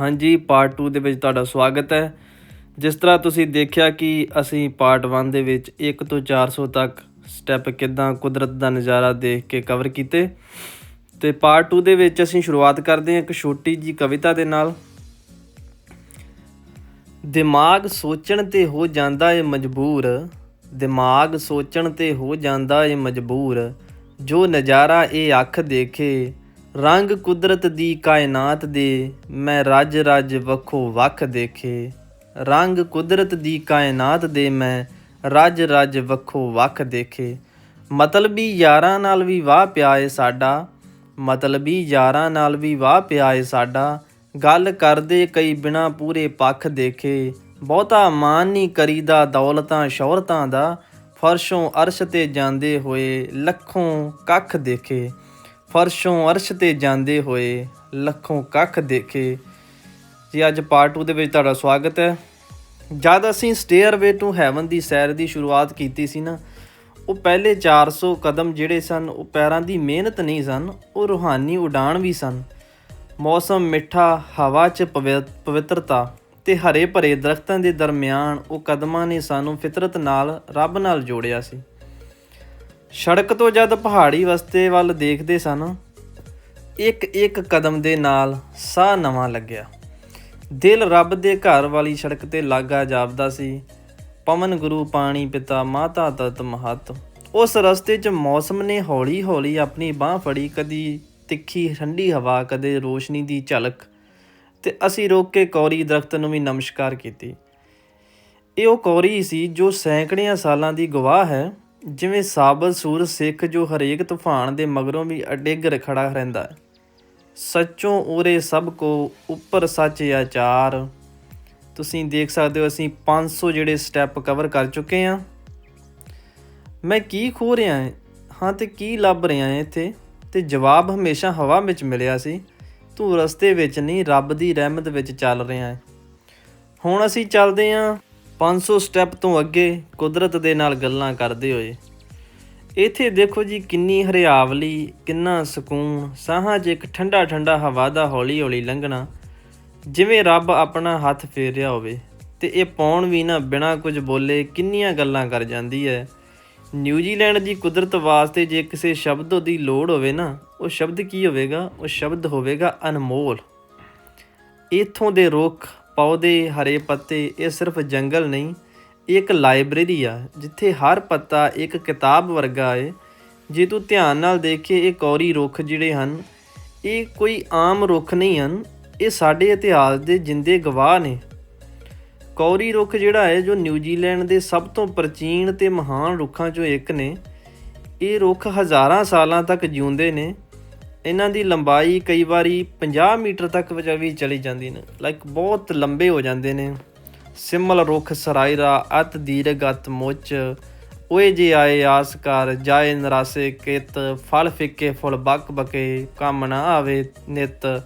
ਹਾਂਜੀ ਪਾਰਟ 2 ਦੇ ਵਿੱਚ ਤੁਹਾਡਾ ਸਵਾਗਤ ਹੈ। ਜਿਸ ਤਰ੍ਹਾਂ ਤੁਸੀਂ ਦੇਖਿਆ ਕਿ ਅਸੀਂ ਪਾਰਟ 1 ਦੇ ਵਿੱਚ 1 ਤੋਂ 400 ਤੱਕ ਸਟੈਪ ਕਿਦਾਂ ਕੁਦਰਤ ਦਾ ਨਜ਼ਾਰਾ ਦੇਖ ਕੇ ਕਵਰ ਕੀਤੇ। ਤੇ ਪਾਰਟ 2 ਦੇ ਵਿੱਚ ਅਸੀਂ ਸ਼ੁਰੂਆਤ ਕਰਦੇ ਹਾਂ ਇੱਕ ਛੋਟੀ ਜੀ ਕਵਿਤਾ ਦੇ ਨਾਲ। ਦਿਮਾਗ ਸੋਚਣ ਤੇ ਹੋ ਜਾਂਦਾ ਏ ਮਜਬੂਰ, ਦਿਮਾਗ ਸੋਚਣ ਤੇ ਹੋ ਜਾਂਦਾ ਏ ਮਜਬੂਰ, ਜੋ ਨਜ਼ਾਰਾ ਇਹ ਅੱਖ ਦੇਖੇ ਰੰਗ ਕੁਦਰਤ ਦੀ ਕਾਇਨਾਤ ਦੇ ਮੈਂ ਰੱਜ ਰੱਜ ਵੱਖੋ ਵੱਖ ਦੇਖੇ। ਰੰਗ ਕੁਦਰਤ ਦੀ ਕਾਇਨਾਤ ਦੇ ਮੈਂ ਰੱਜ ਰੱਜ ਵੱਖੋ ਵੱਖ ਦੇਖੇ। ਮਤਲਬੀ ਯਾਰਾਂ ਨਾਲ ਵੀ ਵਾਹ ਪਿਆ ਏ ਸਾਡਾ, ਮਤਲਬੀ ਯਾਰਾਂ ਨਾਲ ਵੀ ਵਾਹ ਪਿਆ ਏ ਸਾਡਾ। ਗੱਲ ਕਰਦੇ ਕਈ ਬਿਨਾ ਪੂਰੇ ਪੱਖ ਦੇਖੇ। ਬਹੁਤਾ ਮਾਨ ਨਹੀਂ ਕਰੀਦਾ ਦੌਲਤਾਂ ਸ਼ੌਹਰਤਾਂ ਦਾ, ਫਰਸ਼ੋਂ ਅਰਸ਼ ਤੇ ਜਾਂਦੇ ਹੋਏ ਲੱਖੋਂ ਕੱਖ ਦੇਖੇ। ਫਰਸ਼ੋਂ ਅਰਸ਼ ਤੇ ਜਾਂਦੇ ਹੋਏ ਲੱਖੋਂ ਕੱਖ ਦੇਖੇ। ਜੀ, ਅੱਜ ਪਾਰਟ 2 ਦੇ ਵਿੱਚ ਤੁਹਾਡਾ ਸਵਾਗਤ ਹੈ। ਜਦ ਅਸੀਂ ਸਟੇਅਰਵੇ ਟੂ ਹੈਵਨ ਦੀ ਸੈਰ ਦੀ ਸ਼ੁਰੂਆਤ ਕੀਤੀ ਸੀ ਨਾ, ਉਹ ਪਹਿਲੇ 400 ਕਦਮ ਜਿਹੜੇ ਸਨ, ਉਹ ਪੈਰਾਂ ਦੀ ਮਿਹਨਤ ਨਹੀਂ ਸਨ, ਉਹ ਰੂਹਾਨੀ ਉਡਾਣ ਵੀ ਸਨ। ਮੌਸਮ ਮਿੱਠਾ, ਹਵਾ 'ਚ ਪਵਿ- ਪਵਿੱਤਰਤਾ ਤੇ ਹਰੇ ਭਰੇ ਦਰਖਤਾਂ ਦੇ ਦਰਮਿਆਨ ਉਹ ਕਦਮਾਂ ਨੇ ਸਾਨੂੰ ਫਿਤਰਤ ਨਾਲ, ਰੱਬ ਨਾਲ ਜੋੜਿਆ ਸੀ। ਸੜਕ ਤੋਂ ਜਦ ਪਹਾੜੀ ਵਸਤੇ ਵੱਲ ਦੇਖਦੇ ਸਨ, ਇੱਕ ਇੱਕ ਕਦਮ ਦੇ ਨਾਲ ਸਾਹ ਨਵਾਂ ਲੱਗਿਆ। ਦਿਲ ਰੱਬ ਦੇ ਘਰ ਵਾਲੀ ਸੜਕ ਤੇ ਲਾਗਾ ਜਾਪਦਾ ਸੀ। ਪਵਨ ਗੁਰੂ, ਪਾਣੀ ਪਿਤਾ, ਮਾਤਾ ਤਤ ਮਹਤ। ਉਸ ਰਸਤੇ 'ਚ ਮੌਸਮ ਨੇ ਹੌਲੀ-ਹੌਲੀ ਆਪਣੀ ਬਾਹ ਫੜੀ, ਕਦੀ ਤਿੱਖੀ ਠੰਡੀ ਹਵਾ, ਕਦੇ ਰੋਸ਼ਨੀ ਦੀ ਝਲਕ। ਤੇ ਅਸੀਂ ਰੋਕ ਕੇ ਕੌਰੀ ਦਰਖਤ ਨੂੰ ਵੀ ਨਮਸਕਾਰ ਕੀਤੀ। ਇਹ ਉਹ ਕੌਰੀ ਸੀ ਜੋ ਸੈਂਕੜਿਆਂ ਸਾਲਾਂ ਦੀ ਗਵਾਹ ਹੈ। ਜਿਵੇਂ ਸਾਬਤ ਸੂਰਜ ਸਿੱਖ ਜੋ ਹਰੇਕ ਤੂਫਾਨ ਦੇ ਮਗਰੋਂ ਵੀ ਅਡਿੱਗ ਖੜਾ ਰਹਿੰਦਾ ਸੱਚੋਂ ਉਰੇ ਸਭ ਕੋ ਉੱਪਰ ਸੱਚ ਆਚਾਰ। ਤੁਸੀਂ ਦੇਖ ਸਕਦੇ ਹੋ ਅਸੀਂ 500 ਜਿਹੜੇ ਸਟੈਪ ਕਵਰ ਕਰ ਚੁੱਕੇ ਹਾਂ। ਮੈਂ ਕੀ ਖੋ ਰਿਹਾ ਹਾਂ? ਹਾਂ ਤੇ ਕੀ ਲੱਭ ਰਿਹਾ ਹਾਂ ਇੱਥੇ? ਤੇ ਜਵਾਬ ਹਮੇਸ਼ਾ ਹਵਾ ਵਿੱਚ ਮਿਲਿਆ ਸੀ, ਤੂੰ ਰਸਤੇ ਵਿੱਚ ਨਹੀਂ, ਰੱਬ ਦੀ ਰਹਿਮਤ ਵਿੱਚ ਚੱਲ ਰਿਹਾ ਹੈ। ਹੁਣ ਅਸੀਂ ਚੱਲਦੇ ਹਾਂ। 500 ਸਟੈਪ ਤੋਂ ਅੱਗੇ ਕੁਦਰਤ ਦੇ ਨਾਲ ਗੱਲਾਂ ਕਰਦੇ ਹੋਏ। ਇੱਥੇ ਦੇਖੋ ਜੀ ਕਿੰਨੀ ਹਰਿਆਵਲੀ, ਕਿੰਨਾ ਸਕੂਨ, ਸਾਹਾਂ 'ਚ ਇੱਕ ਠੰਡਾ ਠੰਡਾ ਹਵਾ ਦਾ ਹੌਲੀ ਹੌਲੀ ਲੰਘਣਾ, ਜਿਵੇਂ ਰੱਬ ਆਪਣਾ ਹੱਥ ਫੇਰ ਰਿਹਾ ਹੋਵੇ। ਤੇ ਇਹ ਪੌਣ ਵੀ ਨਾ ਬਿਨਾ ਕੁਝ ਬੋਲੇ ਕਿੰਨੀਆਂ ਗੱਲਾਂ ਕਰ ਜਾਂਦੀ ਹੈ। ਨਿਊਜ਼ੀਲੈਂਡ ਦੀ ਕੁਦਰਤ ਵਾਸਤੇ ਜੇ ਕਿਸੇ ਸ਼ਬਦ ਦੀ ਲੋੜ ਹੋਵੇ ਨਾ, ਉਹ ਸ਼ਬਦ ਕੀ ਹੋਵੇਗਾ? ਉਹ ਸ਼ਬਦ ਹੋਵੇਗਾ ਅਨਮੋਲ। ਇਥੋਂ ਦੇ ਰੁੱਖ ਪੌਦੇ, ਹਰੇ ਪੱਤੇ, ਇਹ ਸਿਰਫ ਜੰਗਲ ਨਹੀਂ, ਇਹ ਇੱਕ ਲਾਇਬ੍ਰੇਰੀ ਆ, ਜਿੱਥੇ ਹਰ ਪੱਤਾ ਇੱਕ ਕਿਤਾਬ ਵਰਗਾ ਹੈ ਜੇ ਤੂੰ ਧਿਆਨ ਨਾਲ ਦੇਖੇ ਇਹ ਕੌਰੀ ਰੁੱਖ ਜਿਹੜੇ ਹਨ, ਇਹ ਕੋਈ ਆਮ ਰੁੱਖ ਨਹੀਂ ਹਨ, ਇਹ ਸਾਡੇ ਇਤਿਹਾਸ ਦੇ ਜਿੰਦੇ ਗਵਾਹ ਨੇ। ਕੌਰੀ ਰੁੱਖ ਜਿਹੜਾ ਹੈ ਜੋ ਨਿਊਜ਼ੀਲੈਂਡ ਦੇ ਸਭ ਤੋਂ ਪ੍ਰਾਚੀਨ ਤੇ ਮਹਾਨ ਰੁੱਖਾਂ ਚੋਂ ਇੱਕ ਨੇ, ਇਹ ਰੁੱਖ ਹਜ਼ਾਰਾਂ ਸਾਲਾਂ ਤੱਕ ਜਿਉਂਦੇ ਨੇ ਇਹਨਾਂ ਦੀ ਲੰਬਾਈ ਕਈ ਵਾਰੀ 50 ਮੀਟਰ ਤੱਕ ਵੀ ਚਲੀ ਜਾਂਦੀ ਨੇ। ਲਾਈਕ ਬਹੁਤ ਲੰਬੇ ਹੋ ਜਾਂਦੇ ਨੇ। ਸਿਮਲ ਰੁੱਖ, ਸਰਾਇਰਾ, ਅਤ ਦੀਰਗ ਅਤ, ਮੁੱਚ। ਓਏ ਜੇ ਆਏ ਆਸ ਕਰ ਜਾਏ ਨਰਾਸੇ ਕਿਤ। ਫਲ ਫਿੱਕੇ, ਫੁੱਲ ਬਕ ਬਕੇ, ਕੰਮ ਨਾ ਆਵੇ ਨਿਤ।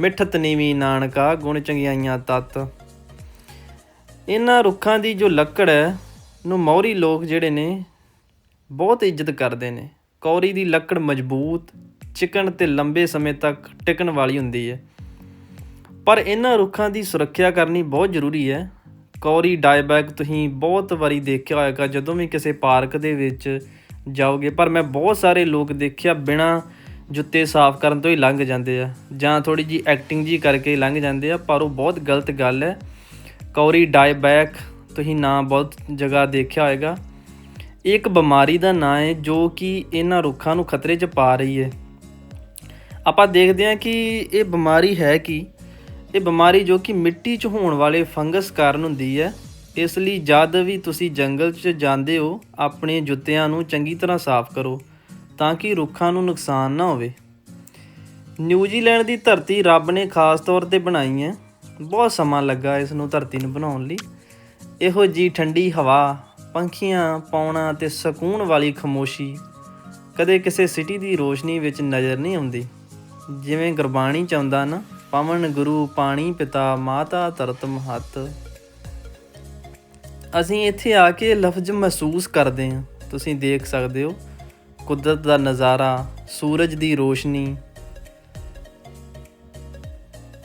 ਮਿੱਠਤ ਨੀਵੀਂ ਨਾਨਕਾ, ਗੁਣ ਚੰਗਿਆਈਆਂ ਤਤ। ਇਹਨਾਂ ਰੁੱਖਾਂ ਦੀ ਜੋ ਲੱਕੜ ਹੈ, ਨੂੰ ਮੌਰੀ ਲੋਕ ਜਿਹੜੇ ਨੇ, ਬਹੁਤ ਇੱਜ਼ਤ ਕਰਦੇ ਨੇ। ਕੌਰੀ ਦੀ ਲੱਕੜ ਮਜ਼ਬੂਤ ਚਿਕਨ ਤੇ ਲੰਬੇ ਸਮੇਂ ਤੱਕ ਟਿਕਣ ਵਾਲੀ ਹੁੰਦੀ ਹੈ। ਪਰ ਇਹਨਾਂ ਰੁੱਖਾਂ ਦੀ ਸੁਰੱਖਿਆ ਕਰਨੀ ਬਹੁਤ ਜ਼ਰੂਰੀ ਹੈ। ਕੌਰੀ ਡਾਇਬੈਕ ਤੁਸੀਂ ਬਹੁਤ ਵਾਰੀ ਦੇਖਿਆ ਹੋਵੇਗਾ ਜਦੋਂ ਵੀ ਕਿਸੇ ਪਾਰਕ ਦੇ ਵਿੱਚ ਜਾਓਗੇ, ਪਰ ਮੈਂ ਬਹੁਤ ਸਾਰੇ ਲੋਕ ਦੇਖਿਆ ਬਿਨਾ ਜੁੱਤੇ ਸਾਫ਼ ਕਰਨ ਤੋਂ ਹੀ ਲੰਘ ਜਾਂਦੇ ਆ, ਜਾਂ ਥੋੜੀ ਜੀ ਐਕਟਿੰਗ ਜੀ ਕਰਕੇ ਲੰਘ ਜਾਂਦੇ ਆ, ਪਰ ਉਹ ਬਹੁਤ ਗਲਤ ਗੱਲ ਹੈ। ਕੌਰੀ ਡਾਇਬੈਕ ਤੁਸੀਂ ਨਾਂ ਬਹੁਤ ਜਗ੍ਹਾ ਦੇਖਿਆ ਹੋਵੇਗਾ ਇਹ ਇੱਕ ਬਿਮਾਰੀ ਦਾ ਨਾਂ ਹੈ ਜੋ ਕਿ ਇਹਨਾਂ ਰੁੱਖਾਂ ਨੂੰ ਖਤਰੇ 'ਚ ਪਾ ਰਹੀ ਹੈ। ਆਪਾਂ ਦੇਖਦੇ ਹਾਂ ਕਿ ਇਹ ਬਿਮਾਰੀ ਹੈ ਕੀ? ਇਹ ਬਿਮਾਰੀ ਜੋ ਕਿ ਮਿੱਟੀ 'ਚ ਹੋਣ ਵਾਲੇ ਫੰਗਸ ਕਾਰਨ ਹੁੰਦੀ ਹੈ। ਇਸ ਲਈ ਜਦ ਵੀ ਤੁਸੀਂ ਜੰਗਲ 'ਚ ਜਾਂਦੇ ਹੋ, ਆਪਣੇ ਜੁੱਤਿਆਂ ਨੂੰ ਚੰਗੀ ਤਰ੍ਹਾਂ ਸਾਫ਼ ਕਰੋ ਤਾਂ ਕਿ ਰੁੱਖਾਂ ਨੂੰ ਨੁਕਸਾਨ ਨਾ ਹੋਵੇ। ਨਿਊਜ਼ੀਲੈਂਡ ਦੀ ਧਰਤੀ ਰੱਬ ਨੇ ਖਾਸ ਤੌਰ ਤੇ ਬਣਾਈ ਹੈ। ਬਹੁਤ ਸਮਾਂ ਲੱਗਾ ਇਸ ਨੂੰ ਧਰਤੀ ਨੂੰ ਬਣਾਉਣ ਲਈ। ਇਹੋ ਜੀ ਠੰਡੀ ਹਵਾ, ਪੰਖੀਆਂ ਪਾਉਣਾ ਤੇ ਸਕੂਨ ਵਾਲੀ ਖਮੋਸ਼ੀ ਕਦੇ ਕਿਸੇ ਸਿਟੀ ਦੀ ਰੋਸ਼ਨੀ ਵਿੱਚ ਨਜ਼ਰ ਨਹੀਂ ਆਉਂਦੀ। ਜਿਵੇਂ ਗੁਰਬਾਣੀ ਚ ਆਉਂਦਾ ਨਾ, ਪਵਨ ਗੁਰੂ ਪਾਣੀ ਪਿਤਾ ਮਾਤਾ ਧਰਤ ਮਹਤ। ਅਸੀਂ ਇੱਥੇ ਆ ਕੇ ਲਫ਼ਜ਼ ਮਹਿਸੂਸ ਕਰਦੇ ਹਾਂ। ਤੁਸੀਂ ਦੇਖ ਸਕਦੇ ਹੋ, ਕੁਦਰਤ ਦਾ ਨਜ਼ਾਰਾ, ਸੂਰਜ ਦੀ ਰੋਸ਼ਨੀ।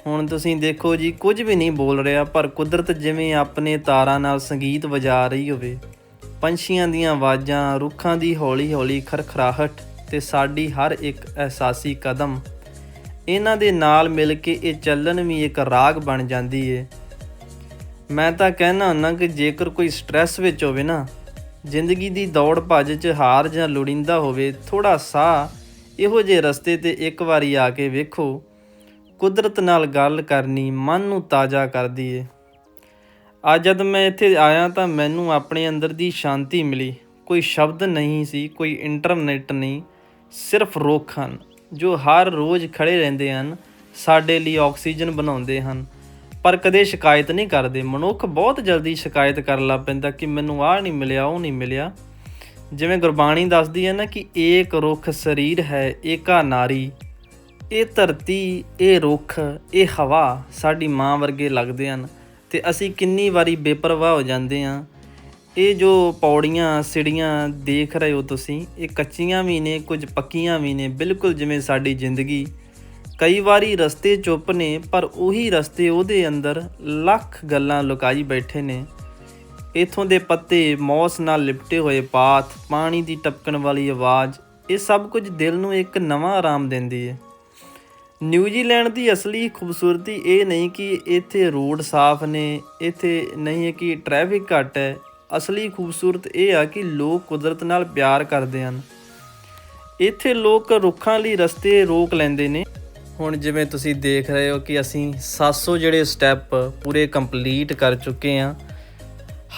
ਹੁਣ ਤੁਸੀਂ ਦੇਖੋ ਜੀ, ਕੁਝ ਵੀ ਨਹੀਂ ਬੋਲ ਰਿਹਾ, ਪਰ ਕੁਦਰਤ ਜਿਵੇਂ ਆਪਣੇ ਤਾਰਾਂ ਨਾਲ ਸੰਗੀਤ ਵਜਾ ਰਹੀ ਹੋਵੇ। ਪੰਛੀਆਂ ਦੀਆਂ ਆਵਾਜ਼ਾਂ, ਰੁੱਖਾਂ ਦੀ ਹੌਲੀ-ਹੌਲੀ ਖਰਖਰਾਹਟ ਤੇ ਸਾਡੀ ਹਰ ਇੱਕ ਅਹਿਸਾਸੀ ਕਦਮ ਇਹਨਾਂ ਦੇ ਨਾਲ ਮਿਲ ਕੇ ਇਹ ਚੱਲਣ ਵੀ ਇੱਕ ਰਾਗ ਬਣ ਜਾਂਦੀ ਏ। ਮੈਂ ਤਾਂ ਕਹਿਣਾ ਹੁੰਦਾ ਕਿ ਜੇਕਰ ਕੋਈ ਸਟ੍ਰੈਸ ਵਿੱਚ ਹੋਵੇ ਨਾ, ਜ਼ਿੰਦਗੀ ਦੀ ਦੌੜ ਭੱਜ 'ਚ ਹਾਰ ਜਾਂ ਲੋੜਿੰਦਾ ਹੋਵੇ ਥੋੜਾ ਸਾਹ ਇਹੋ ਜਿਹੇ ਰਸਤੇ ਤੇ ਇੱਕ ਵਾਰੀ ਆ ਕੇ ਵੇਖੋ, ਕੁਦਰਤ ਨਾਲ ਗੱਲ ਕਰਨੀ ਮਨ ਨੂੰ ਤਾਜ਼ਾ ਕਰਦੀ ਏ। ਅੱਜ ਜਦ ਮੈਂ ਇੱਥੇ ਆਇਆ ਤਾਂ ਮੈਨੂੰ ਆਪਣੇ ਅੰਦਰ ਦੀ ਸ਼ਾਂਤੀ ਮਿਲੀ। ਕੋਈ ਸ਼ਬਦ ਨਹੀਂ ਸੀ, ਕੋਈ ਇੰਟਰਨੈਟ ਨਹੀਂ, ਸਿਰਫ ਰੁੱਖ ਹਨ। ਜੋ ਹਰ ਰੋਜ਼ ਖੜੇ ਰਹਿੰਦੇ ਹਨ, ਸਾਡੇ ਲਈ ਆਕਸੀਜਨ ਬਣਾਉਂਦੇ ਹਨ। ਪਰ ਕਦੇ ਸ਼ਿਕਾਇਤ ਨਹੀਂ ਕਰਦੇ। ਮਨੁੱਖ ਬਹੁਤ ਜਲਦੀ ਸ਼ਿਕਾਇਤ ਕਰਨ ਲੱਗ ਪੈਂਦਾ ਕਿ ਮੈਨੂੰ ਆਹ ਨਹੀਂ ਮਿਲਿਆ, ਉਹ ਨਹੀਂ ਮਿਲਿਆ। ਜਿਵੇਂ ਗੁਰਬਾਣੀ ਦੱਸਦੀ ਹੈ ਨਾ ਕਿ ਏਕ ਰੁੱਖ ਸਰੀਰ ਹੈ, ਏਕਾ ਨਾਰੀ। ਇਹ ਧਰਤੀ, ਇਹ ਰੁੱਖ, ਇਹ ਹਵਾ ਸਾਡੀ ਮਾਂ ਵਰਗੇ ਲੱਗਦੇ ਹਨ ਤੇ ਅਸੀਂ ਕਿੰਨੀ ਵਾਰੀ ਬੇਪਰਵਾਹ ਹੋ ਜਾਂਦੇ ਹਾਂ। ਇਹ ਜੋ ਪੌੜੀਆਂ, ਸਿੜੀਆਂ ਦੇਖ ਰਹੇ ਹੋ ਤੁਸੀਂ, ਇਹ ਕੱਚੀਆਂ ਵੀ ਨੇ, ਕੁਝ ਪੱਕੀਆਂ ਵੀ ਨੇ। ਬਿਲਕੁਲ ਜਿਵੇਂ ਸਾਡੀ ਜ਼ਿੰਦਗੀ ਕਈ ਵਾਰੀ ਰਸਤੇ ਚੁੱਪ ਨੇ, ਪਰ ਉਹੀ ਰਸਤੇ ਉਹਦੇ ਅੰਦਰ ਲੱਖ ਗੱਲਾਂ ਲੁਕਾਈ ਬੈਠੇ ਨੇ। ਇਥੋਂ ਦੇ ਪੱਤੇ ਮੌਸ ਨਾਲ ਲਿਪਟੇ ਹੋਏ ਪਾਥ, ਪਾਣੀ ਦੀ ਟਪਕਣ ਵਾਲੀ ਆਵਾਜ਼, ਇਹ ਸਭ ਕੁਝ ਦਿਲ ਨੂੰ ਇੱਕ ਨਵਾਂ ਆਰਾਮ ਦਿੰਦੀ ਹੈ ਨਿਊਜ਼ੀਲੈਂਡ ਦੀ ਅਸਲੀ ਖੂਬਸੂਰਤੀ ਇਹ ਨਹੀਂ ਕਿ ਇੱਥੇ ਰੋਡ ਸਾਫ਼ ਨੇ, ਇੱਥੇ ਨਹੀਂ ਹੈ ਕਿ ਟ੍ਰੈਫਿਕ ਘੱਟ ਹੈ ਅਸਲੀ ਖੂਬਸੂਰਤ ਇਹ ਆ ਕਿ ਲੋਕ ਕੁਦਰਤ ਨਾਲ ਪਿਆਰ ਕਰਦੇ ਹਨ। ਇੱਥੇ ਲੋਕ ਰੁੱਖਾਂ ਲਈ ਰਸਤੇ ਰੋਕ ਲੈਂਦੇ ਨੇ। ਹੁਣ ਜਿਵੇਂ ਤੁਸੀਂ ਦੇਖ ਰਹੇ ਹੋ ਕਿ ਅਸੀਂ 700 ਜਿਹੜੇ ਸਟੈਪ ਪੂਰੇ ਕੰਪਲੀਟ ਕਰ ਚੁੱਕੇ ਹਾਂ।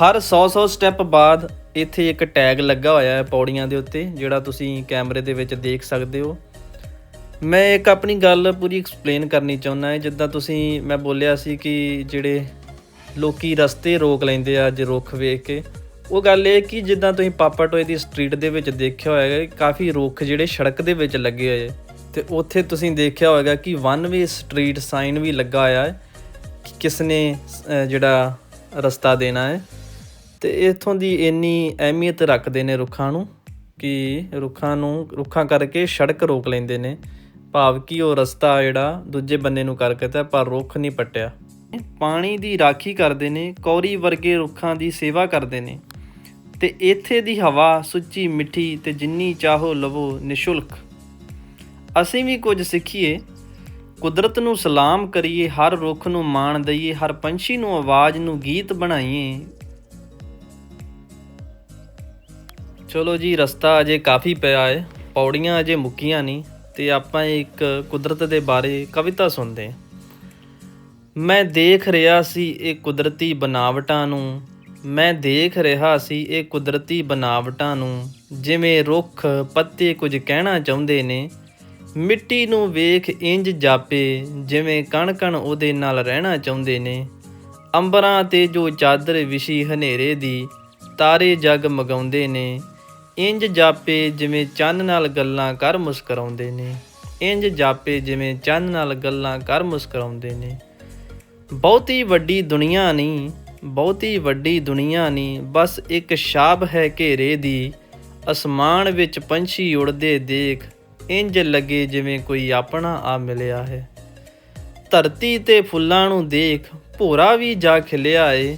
ਹਰ 100-100 ਸਟੈਪ ਬਾਅਦ ਇੱਥੇ ਇੱਕ ਟੈਗ ਲੱਗਾ ਹੋਇਆ ਹੈ ਪੌੜੀਆਂ ਦੇ ਉੱਤੇ, ਜਿਹੜਾ ਤੁਸੀਂ ਕੈਮਰੇ ਦੇ ਵਿੱਚ ਦੇਖ ਸਕਦੇ ਹੋ। ਮੈਂ ਇੱਕ ਆਪਣੀ ਗੱਲ ਪੂਰੀ ਐਕਸਪਲੇਨ ਕਰਨੀ ਚਾਹੁੰਦਾ ਹਾਂ। ਜਿੱਦਾਂ ਤੁਸੀਂ, ਮੈਂ ਬੋਲਿਆ ਸੀ ਕਿ ਜਿਹੜੇ ਲੋਕੀ ਰਸਤੇ ਰੋਕ ਲੈਂਦੇ ਆ ਜੇ ਰੁੱਖ ਵੇਖ ਕੇ। ਉਹ ਗੱਲ ਇਹ ਕਿ ਜਿੱਦਾਂ ਤੁਸੀਂ ਪਾਪਾ ਟੋਏ ਦੀ ਸਟਰੀਟ ਦੇ ਵਿੱਚ ਦੇਖਿਆ ਹੋਏਗਾ ਕਾਫੀ ਰੁੱਖ ਜਿਹੜੇ ਸੜਕ ਦੇ ਵਿੱਚ ਲੱਗੇ ਹੋਏ ਤੇ ਉੱਥੇ ਤੁਸੀਂ ਦੇਖਿਆ ਹੋਏਗਾ ਕਿ ਵਨ ਵੇ ਸਟਰੀਟ ਸਾਈਨ ਵੀ ਲੱਗਾ ਹੋਇਆ ਹੈ ਕਿ ਕਿਸ ਨੇ ਜਿਹੜਾ ਰਸਤਾ ਦੇਣਾ ਹੈ। ਤੇ ਇਥੋਂ ਦੀ ਇੰਨੀ ਅਹਿਮੀਅਤ ਰੱਖਦੇ ਨੇ ਰੁੱਖਾਂ ਨੂੰ ਕਿ ਰੁੱਖਾਂ ਨੂੰ, ਰੁੱਖਾਂ ਕਰਕੇ ਸੜਕ ਰੋਕ ਲੈਂਦੇ ਨੇ। ਭਾਵ ਕਿ ਉਹ ਰਸਤਾ ਜਿਹੜਾ ਦੂਜੇ ਬੰਨੇ ਨੂੰ ਕਰ ਦਿੱਤਾ, ਪਰ ਰੁੱਖ ਨਹੀਂ ਪੱਟਿਆ। ਪਾਣੀ ਦੀ ਰਾਖੀ ਕਰਦੇ ਨੇ, ਕੌਰੀ ਵਰਗੇ ਰੁੱਖਾਂ ਦੀ ਸੇਵਾ ਕਰਦੇ ਨੇ। ਤੇ ਇੱਥੇ ਦੀ ਹਵਾ ਸੁੱਚੀ, ਮਿੱਠੀ ਤੇ ਜਿੰਨੀ ਚਾਹੋ ਲਵੋ ਨਿਸ਼ੁਲਕ। ਅਸੀਂ ਵੀ ਕੁਝ ਸਿੱਖੀਏ। ਕੁਦਰਤ ਨੂੰ ਸਲਾਮ ਕਰੀਏ, ਹਰ ਰੁੱਖ ਨੂੰ ਮਾਣ ਦਈਏ, ਹਰ ਪੰਛੀ ਨੂੰ ਆਵਾਜ਼ ਨੂੰ ਗੀਤ ਬਣਾਈਏ। ਚਲੋ ਜੀ, ਰਸਤਾ ਅਜੇ ਕਾਫੀ ਪਿਆ ਹੈ ਪੌੜੀਆਂ ਅਜੇ ਮੁੱਕੀਆਂ ਨਹੀਂ, ਤੇ ਆਪਾਂ ਇੱਕ ਕੁਦਰਤ ਦੇ ਬਾਰੇ ਕਵਿਤਾ ਸੁਣਦੇ ਹਾਂ ਮੈਂ ਦੇਖ ਰਿਹਾ ਸੀ ਇਹ ਕੁਦਰਤੀ ਬਨਾਵਟਾਂ ਨੂੰ। ਮੈਂ ਦੇਖ ਰਿਹਾ ਸੀ ਇਹ ਕੁਦਰਤੀ ਬਨਾਵਟਾਂ ਨੂੰ, ਜਿਵੇਂ ਰੁੱਖ ਪੱਤੇ ਕੁਝ ਕਹਿਣਾ ਚਾਹੁੰਦੇ ਨੇ। ਮਿੱਟੀ ਨੂੰ ਵੇਖ ਇੰਜ ਜਾਪੇ, ਜਿਵੇਂ ਕਣ ਕਣ ਉਹਦੇ ਨਾਲ ਰਹਿਣਾ ਚਾਹੁੰਦੇ ਨੇ। ਅੰਬਰਾਂ ਤੇ ਜੋ ਚਾਦਰ ਵਿਸ਼ੀ ਹਨੇਰੇ ਦੀ, ਤਾਰੇ ਜਗ ਮਗਾਉਂਦੇ ਨੇ। ਇੰਜ ਜਾਪੇ, ਜਿਵੇਂ ਚੰਨ ਨਾਲ ਗੱਲਾਂ ਕਰ ਮੁਸਕਰਾਉਂਦੇ ਨੇ। ਇੰਜ ਜਾਪੇ, ਜਿਵੇਂ ਚੰਨ ਨਾਲ ਗੱਲਾਂ ਕਰ ਮੁਸਕਰਾਉਂਦੇ ਨੇ। ਬਹੁਤੀ ਵੱਡੀ ਦੁਨੀਆ ਨਹੀਂ, ਬਹੁਤੀ ਵੱਡੀ ਦੁਨੀਆ ਨਹੀਂ, ਬਸ ਇੱਕ ਸ਼ਾਬ ਹੈ ਘੇਰੇ ਦੀ। ਅਸਮਾਨ ਵਿੱਚ ਪੰਛੀ ਉੜਦੇ ਦੇਖ, ਇੰਜ ਲੱਗੇ ਜਿਵੇਂ ਕੋਈ ਆਪਣਾ ਆ ਮਿਲਿਆ ਹੈ। ਧਰਤੀ ਤੇ ਫੁੱਲਾਂ ਨੂੰ ਦੇਖ, ਭੋਰਾ ਵੀ ਜਾ ਖਿਲਿਆ ਏ।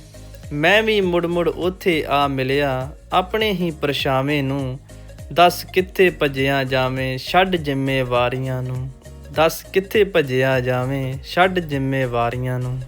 ਮੈਂ ਵੀ ਮੁੜ ਮੁੜ ਉੱਥੇ ਆ ਮਿਲਿਆ, ਆਪਣੇ ਹੀ ਪਰਛਾਵੇਂ ਨੂੰ। ਦੱਸ ਕਿੱਥੇ ਭੱਜਿਆ ਜਾਵੇਂ, ਛੱਡ ਜ਼ਿੰਮੇਵਾਰੀਆਂ ਨੂੰ। ਦੱਸ ਕਿੱਥੇ ਭਜਿਆ ਜਾਵੇਂ? ਛੱਡ ਜ਼ਿੰਮੇਵਾਰੀਆਂ ਨੂੰ।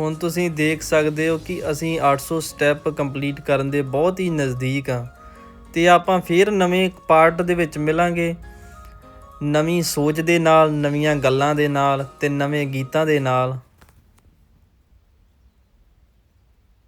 ਹੁਣ ਤੁਸੀਂ ਦੇਖ ਸਕਦੇ ਹੋ ਕਿ ਅਸੀਂ 800 ਸਟੈਪ ਕੰਪਲੀਟ ਕਰਨ ਦੇ ਬਹੁਤ ਹੀ ਨਜ਼ਦੀਕ ਆ ਤੇ ਆਪਾਂ ਫੇਰ ਨਵੇਂ ਪਾਰਟ ਦੇ ਵਿੱਚ ਮਿਲਾਂਗੇ। ਨਵੀਂ ਸੋਚ ਦੇ ਨਾਲ, ਨਵੀਆਂ ਗੱਲਾਂ ਦੇ ਨਾਲ ਤੇ ਨਵੇਂ ਗੀਤਾਂ ਦੇ ਨਾਲ।